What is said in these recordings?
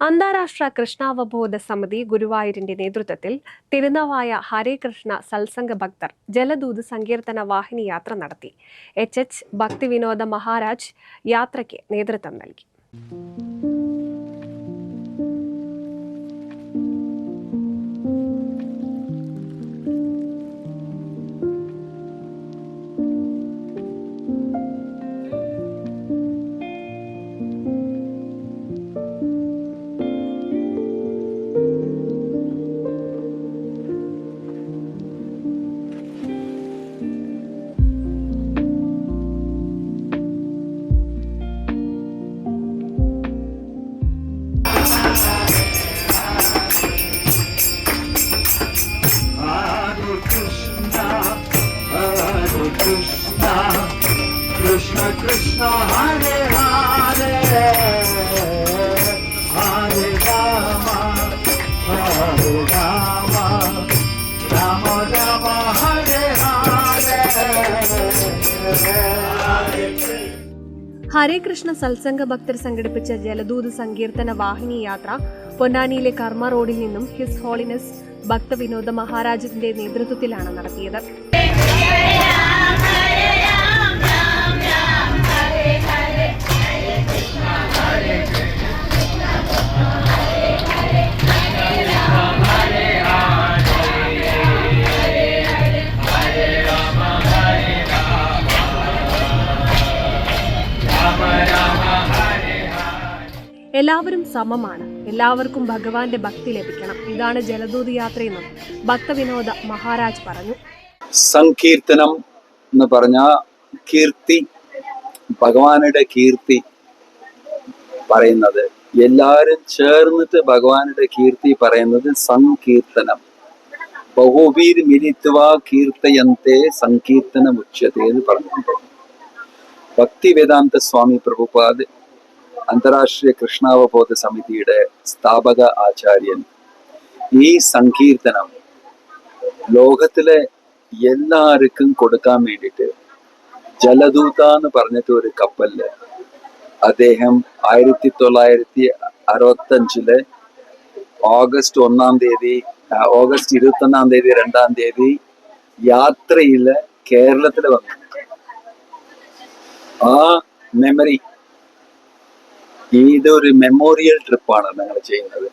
അന്താരാഷ്ട്ര കൃഷ്ണാവബോധ സമിതി ഗുരുവായൂരിന്റെ നേതൃത്വത്തിൽ തിരുനാവായ ഹരേകൃഷ്ണ സത്സംഗ ഭക്തർ ജലദൂത് സങ്കീർത്തന വാഹിനി യാത്ര നടത്തി. എച്ച് എച്ച് ഭക്തിവിനോദ മഹാരാജ് യാത്രയ്ക്ക് നേതൃത്വം നൽകി. Hare Krishna, Krishna Krishna, Hare Hare, Hare Rama, Hare Rama, Rama Rama, Hare Hare. Harekrushna സത്സംഗ ഭക്തർ സംഘടിപ്പിച്ച ജലദൂത് സങ്കീർത്തന വാഹിനി യാത്ര പൊന്നാനിയിലെ കർമ്മ റോഡിൽ നിന്നും ഹിസ് ഹോളിനസ് ഭക്തവിനോദ മഹാരാജത്തിന്റെ നേതൃത്വത്തിലാണ് നടത്തിയത്. എല്ലാവരും സമമാണ്. എല്ലാവർക്കും ഭഗവാന്റെ ഭക്തി ലഭിക്കണം. ഇതാണ് ജലദൂത് യാത്രയെന്നും ഭക്തവിനോദ മഹാരാജ് പറഞ്ഞു. സങ്കീർത്തനം എന്ന് പറഞ്ഞ കീർത്തി ഭഗവാനുടെ കീർത്തി പറയുന്നത്. എല്ലാവരും ചേർന്നിട്ട് ഭഗവാനുടെ കീർത്തി പറയുന്നത് സങ്കീർത്തനം. ബഹുബീർ മിലിത്വ കീർത്തയന്തെ സങ്കീർത്തനം ഉച്ചതേ എന്ന് പറഞ്ഞിട്ടുണ്ട്. ഭക്തി വേദാന്ത സ്വാമി പ്രഭുപാദ് അന്താരാഷ്ട്രീയ കൃഷ്ണാവബോധ സമിതിയുടെ സ്ഥാപക ആചാര്യൻ. ഈ സങ്കീർത്തനം ലോകത്തിലെ എല്ലാവർക്കും കൊടുക്കാൻ വേണ്ടിയിട്ട് ജലദൂത എന്ന് പറഞ്ഞിട്ട് ഒരു കപ്പലിൽ അദ്ദേഹം ആയിരത്തി തൊള്ളായിരത്തി അറുപത്തഞ്ചിൽ ഓഗസ്റ്റ് ഒന്നാം തീയതി ഓഗസ്റ്റ് ഇരുപത്തി ഒന്നാം തീയതി രണ്ടാം തീയതി യാത്രയിൽ കേരളത്തിൽ വന്നു. ആ മെമ്മറി ഇതൊരു മെമ്മോറിയൽ ട്രിപ്പാണ് ഞങ്ങൾ ചെയ്യുന്നത്.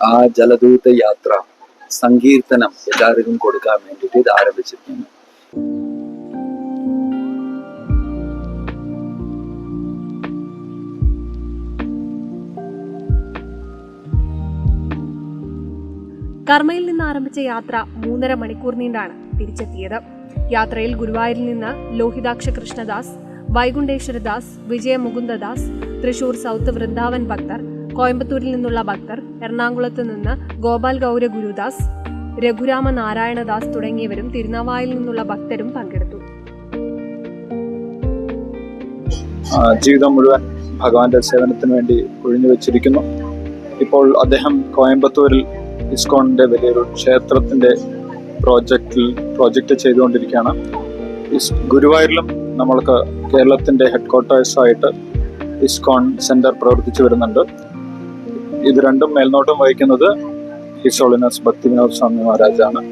ആ ജലദൂത യാത്ര സങ്കീർത്തനം എല്ലാവർക്കും കൊടുക്കാൻ വേണ്ടിയിട്ട് ഇത് ആരംഭിച്ചിരിക്കുന്നു. കർമ്മയിൽ നിന്ന് ആരംഭിച്ച യാത്ര മൂന്നര മണിക്കൂർ നീണ്ടാണ് തിരിച്ചെത്തിയത്. യാത്രയിൽ ഗുരുവായൂരിൽ നിന്ന് ലോഹിതാക്ഷ കൃഷ്ണദാസ് വൈകുണ്ഠേശ്വരദാസ് വിജയ മുകുന്ദദാസ് തൃശൂർ സൗത്ത് വൃന്ദാവൻ ഭക്തർ കോയമ്പത്തൂരിൽ നിന്നുള്ള ഭക്തർ എറണാകുളത്ത് നിന്ന് ഗോപാൽ ഗൗര ഗുരുദാസ് രഘുരാമ നാരായണദാസ് തുടങ്ങിയവരും തിരുനാവായിൽ നിന്നുള്ള ഭക്തരും പങ്കെടുത്തു. ജീവിതം മുഴുവൻ ഭഗവാന്റെ സേവനത്തിന് വേണ്ടി ഒഴിഞ്ഞു വെച്ചിരിക്കുന്നു. ഇപ്പോൾ അദ്ദേഹം കോയമ്പത്തൂരിൽ ഇസ്കോണിന്റെ വലിയൊരു ക്ഷേത്രത്തിന്റെ പ്രോജക്റ്റിൽ പ്രോജക്റ്റ് ചെയ്തുകൊണ്ടിരിക്കുകയാണ്. ഗുരുവായൂരിലും നമ്മൾക്ക് കേരളത്തിന്റെ ഹെഡ് ക്വാർട്ടേഴ്സായിട്ട് ഇസ്കോൺ സെന്റർ പ്രവർത്തിച്ചു വരുന്നുണ്ട്. ഇത് രണ്ടും മേൽനോട്ടം വഹിക്കുന്നത് ഹിസോളിനസ് ഭക്തിവിനോദ് സ്വാമി മഹാരാജാണ്.